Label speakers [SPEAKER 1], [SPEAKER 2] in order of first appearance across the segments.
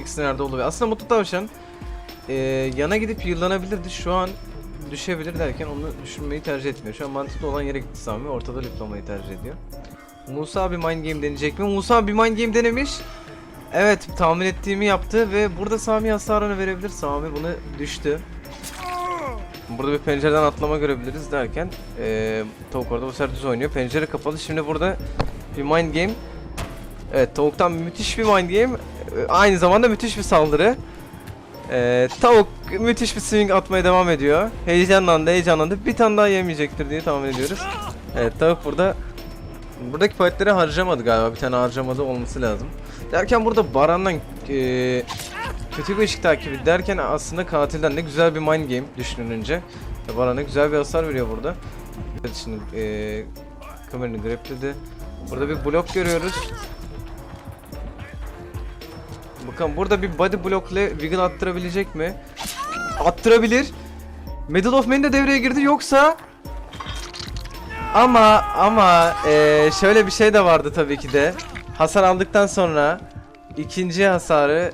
[SPEAKER 1] İkisi nerede oluyor? Aslında Mutlu Tavşan e, yana gidip yıllanabilirdi. Şu an düşebilir derken onu düşünmeyi tercih etmiyor. Şu an mantıklı olan yere gitti Sami. Ortada lütlamayı tercih ediyor. Musa bir mind game deneyecek mi? Musa bir mind game denemiş. Evet tahmin ettiğimi yaptı ve burada Sami hasarını verebilir. Sami bunu düştü. Burada bir pencereden atlama görebiliriz derken eee Tavuk orada bu sefer düz oynuyor. Pencere kapalı. Şimdi burada bir mind game. Evet Tavuk'tan müthiş bir mind game. Ee, Aynı zamanda müthiş bir saldırı. Eee tavuk müthiş bir swing atmaya devam ediyor. Heyecanlandı heyecanlandı. Bir tane daha yemeyecektir diye tahmin ediyoruz. Evet tavuk burada Buradaki paletleri harcamadı galiba. Bir tane harcamadı olması lazım. Derken burada Baran'dan eee kötü bir ışık takibi derken aslında katilden ne güzel bir mind game düşünülünce. Baran'a güzel bir hasar veriyor burada. Evet şimdi eee kameranı grapledi. Burada bir blok görüyoruz. Bakın burada bir body blockle wiggle attırabilecek mi? Attırabilir. Medal of Man de devreye girdi yoksa ama ama eee, şöyle bir şey de vardı tabii ki de. Hasar aldıktan sonra ikinci hasarı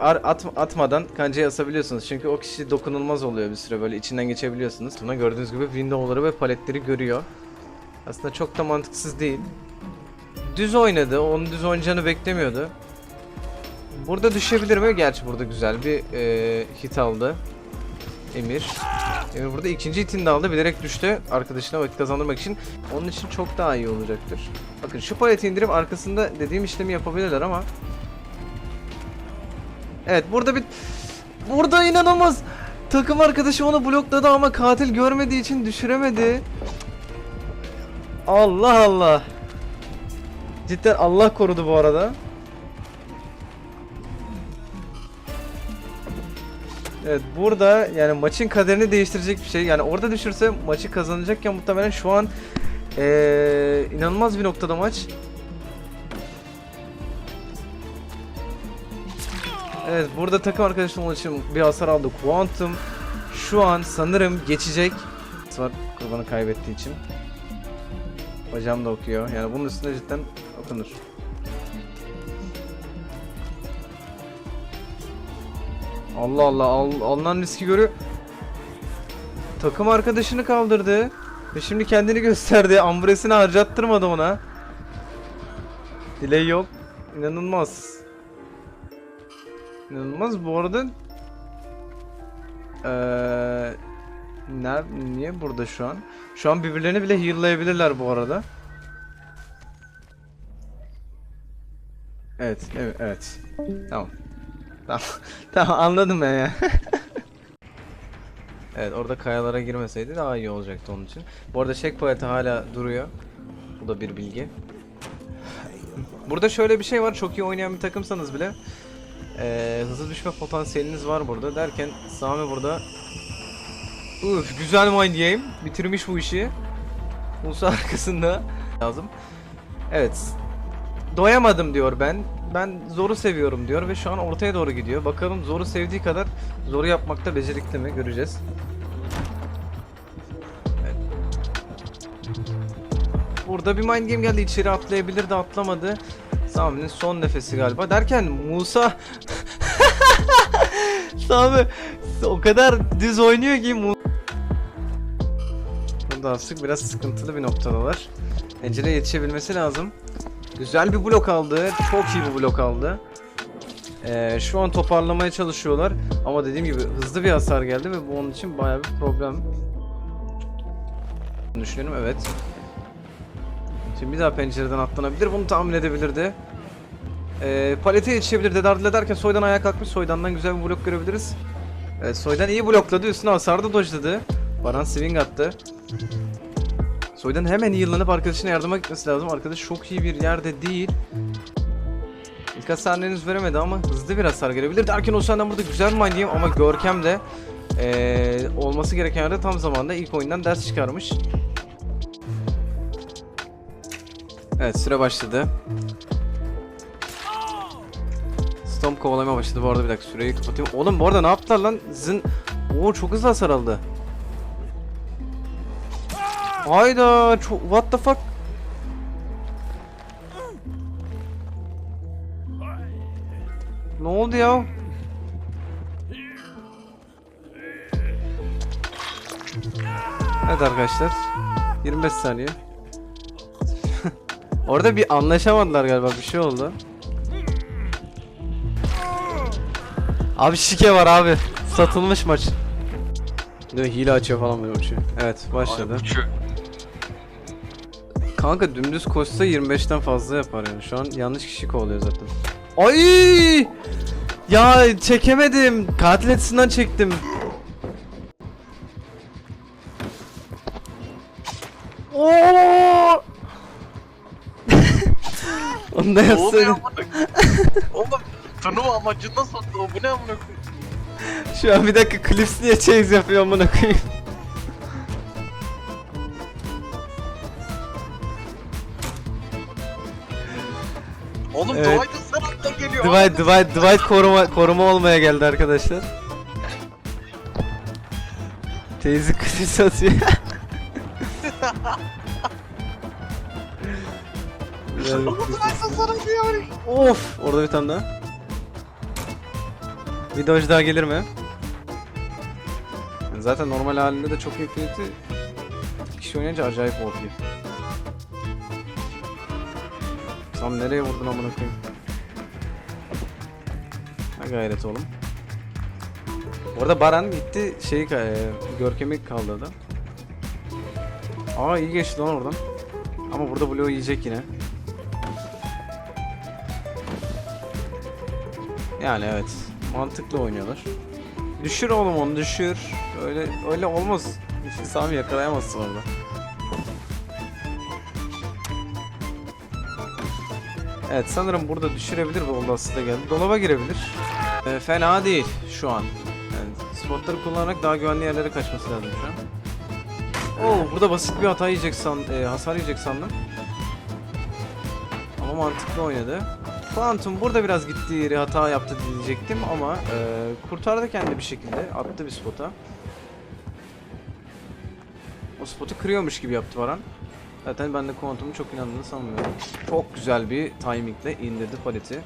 [SPEAKER 1] ar- at- atmadan kancaya asabiliyorsunuz. Çünkü o kişi dokunulmaz oluyor bir süre böyle içinden geçebiliyorsunuz. Buna gördüğünüz gibi windowları ve paletleri görüyor. Aslında çok da mantıksız değil. Düz oynadı. Onun düz oynayacağını beklemiyordu. Burada düşebilir mi? Gerçi burada güzel bir eee, hit aldı. Emir. Emir burada ikinci hitini de aldı. Bilerek düştü. Arkadaşına vakit kazandırmak için. Onun için çok daha iyi olacaktır. Bakın şu paleti indirip arkasında dediğim işlemi yapabilirler ama. Evet burada bir... Burada inanılmaz. Takım arkadaşı onu blokladı ama katil görmediği için düşüremedi. Allah Allah. Cidden Allah korudu bu arada. Evet burada yani maçın kaderini değiştirecek bir şey. Yani orada düşürse maçı kazanacakken muhtemelen şu an eee, inanılmaz bir noktada maç. Evet burada takım arkadaşım için bir hasar aldı. Quantum şu an sanırım geçecek. Var kurbanı kaybettiği için. Hocam da okuyor. Yani bunun üstüne cidden okunur. Allah Allah al, alınan riski görüyor. Takım arkadaşını kaldırdı. Ve şimdi kendini gösterdi. Ambresini harcattırmadı ona. Delay yok. İnanılmaz. İnanılmaz bu arada. Eee ner niye burada şu an? Şu an birbirlerini bile heal'layabilirler bu arada. Evet, evet, evet. Tamam. Tamam. tamam anladım ben ya. evet orada kayalara girmeseydi daha iyi olacaktı onun için. Bu arada checkpoint hala duruyor. Bu da bir bilgi. Burada şöyle bir şey var. Çok iyi oynayan bir takımsanız bile eee, hızlı düşme potansiyeliniz var burada derken Sami burada Uf güzel mind game. Bitirmiş bu işi. Musa arkasında lazım. Evet. Doyamadım diyor ben. Ben zoru seviyorum diyor ve şu an ortaya doğru gidiyor. Bakalım zoru sevdiği kadar zoru yapmakta becerikli mi göreceğiz. Evet. Burada bir mind game geldi içeri atlayabilir de atlamadı. Sami'nin son nefesi galiba. Derken Musa Sami o kadar düz oynuyor ki Mu Burada artık biraz sıkıntılı bir noktalar. Ecele yetişebilmesi lazım. Güzel bir blok aldı. Çok iyi bir blok aldı. Ee, şu an toparlamaya çalışıyorlar. Ama dediğim gibi hızlı bir hasar geldi ve bu onun için bayağı bir problem. Düşünüyorum evet. Şimdi bir daha pencereden atlanabilir. Bunu tahmin edebilirdi. Ee, palete yetişebilir dedi Ardıl ederken Soydan ayağa kalkmış. Soydan'dan güzel bir blok görebiliriz. Evet Soydan iyi blokladı. Üstüne hasar da dojladı. Baran swing attı. Soydan hemen yıllanıp arkadaşına yardıma gitmesi lazım. Arkadaş çok iyi bir yerde değil. İlk hasarını henüz veremedi ama hızlı bir hasar gelebilir. Derken o senden burada güzel bir oynayayım ama Görkem de eee, olması gereken yerde tam zamanda ilk oyundan ders çıkarmış. Evet süre başladı. Storm kovalamaya başladı bu arada bir dakika süreyi kapatayım. Oğlum bu arada ne yaptılar lan? Zın... Oo çok hızlı hasar aldı. Hayda çok what the fuck? Ne oldu ya? Evet arkadaşlar. 25 saniye. Orada bir anlaşamadılar galiba bir şey oldu. Abi şike var abi. Satılmış maç. Ne hile açıyor falan böyle bir şey. Evet başladı.
[SPEAKER 2] Abi,
[SPEAKER 1] Kanka dümdüz koşsa 25'ten fazla yapar yani. Şu an yanlış kişi kovalıyor zaten. Ay! Ya çekemedim. Katil etisinden çektim. Oo! Onu da
[SPEAKER 2] Ne oluyor
[SPEAKER 1] yapsaydım.
[SPEAKER 2] amına koyayım? Oğlum turnuva amacından sattı o bu ne amına koyayım?
[SPEAKER 1] Şu an bir dakika Clips niye chase yapıyor amına koyayım.
[SPEAKER 2] Oğlum
[SPEAKER 1] Evet.
[SPEAKER 2] Dwight'ın sarımdan geliyor.
[SPEAKER 1] Divide, divide, divide koruma, koruma olmaya geldi arkadaşlar. Teyze Clips atıyor. Güzel bir
[SPEAKER 2] Oğlum
[SPEAKER 1] Clips.
[SPEAKER 2] Dwight'ın sarım diyor.
[SPEAKER 1] of! Orada bir tane daha. Bir dodge daha gelir mi? Yani Zaten normal halinde de çok iki kişi oynayınca acayip OP. Sam nereye vurdun amına koyayım? Ha gayret oğlum. Bu arada Baran gitti şeyi e, Görkem'i kaldırdı. Aa iyi geçti lan oradan. Ama burada Blue yiyecek yine. Yani evet. Mantıklı oynuyorlar. Düşür oğlum onu düşür. Öyle öyle olmaz. Sami yakalayamazsın orada. Evet sanırım burada düşürebilir ve olası da geldi. Dolaba girebilir. Ee, fena değil şu an. Yani spotları kullanarak daha güvenli yerlere kaçması lazım şu an. Oo burada basit bir hata yiyecek san, e, hasar yiyecek sandım. Ama mantıklı oynadı. Phantom burada biraz gittiği yeri hata yaptı diyecektim ama e, kurtardı kendi bir şekilde. Attı bir spota. O spotu kırıyormuş gibi yaptı Varan. Zaten ben de Quantum'un çok inandığını sanmıyorum. Çok güzel bir timingle indirdi paleti.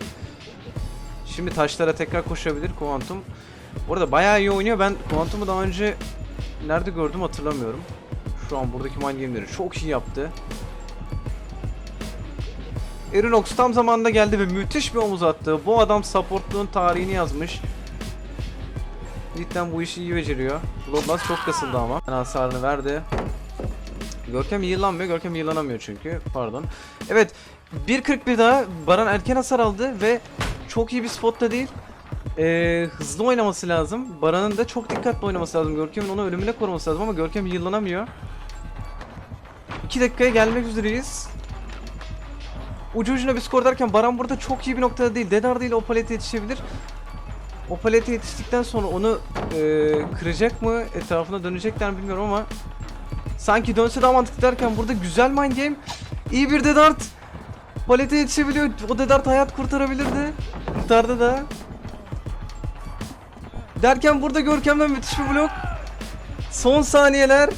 [SPEAKER 1] Şimdi taşlara tekrar koşabilir Quantum. Bu arada bayağı iyi oynuyor. Ben Quantum'u daha önce nerede gördüm hatırlamıyorum. Şu an buradaki mind çok iyi yaptı. Erinox tam zamanında geldi ve müthiş bir omuz attı. Bu adam supportluğun tarihini yazmış. Cidden bu işi iyi beceriyor. Bloodlust çok kasıldı ama. Yani hasarını verdi. Görkem yılanmıyor. Görkem yılanamıyor çünkü. Pardon. Evet. 1.41 daha Baran erken hasar aldı ve çok iyi bir spotta değil. Ee, hızlı oynaması lazım. Baran'ın da çok dikkatli oynaması lazım. Görkem'in onu ölümüne koruması lazım ama Görkem yıllanamıyor. 2 dakikaya gelmek üzereyiz. Ucu ucuna bir skor derken Baran burada çok iyi bir noktada değil. Dedar değil o palete yetişebilir. O palete yetiştikten sonra onu e, kıracak mı? Etrafına dönecekler mi bilmiyorum ama sanki dönse daha mantıklı derken burada güzel mind game. İyi bir Dedart. Palete yetişebiliyor. O Dedart hayat kurtarabilirdi. Kurtardı da. Derken burada Görkem'den müthiş bir blok. Son saniyeler.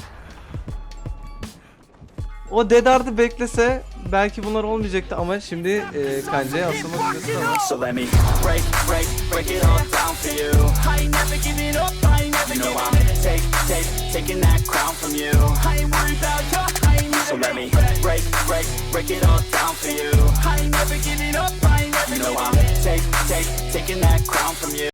[SPEAKER 1] O Dedart'ı beklese belki bunlar olmayacaktı ama şimdi e, kancaya asılmak üzere ama.
[SPEAKER 3] So let me break, break, break it all down for you. I ain't never giving up, I ain't never you know I'm take, take, taking that crown from you. I ain't worried about you, I ain't So let me break, break, break it all down for you. I ain't never giving up, I ain't never you know I'm take, take, taking that crown from you.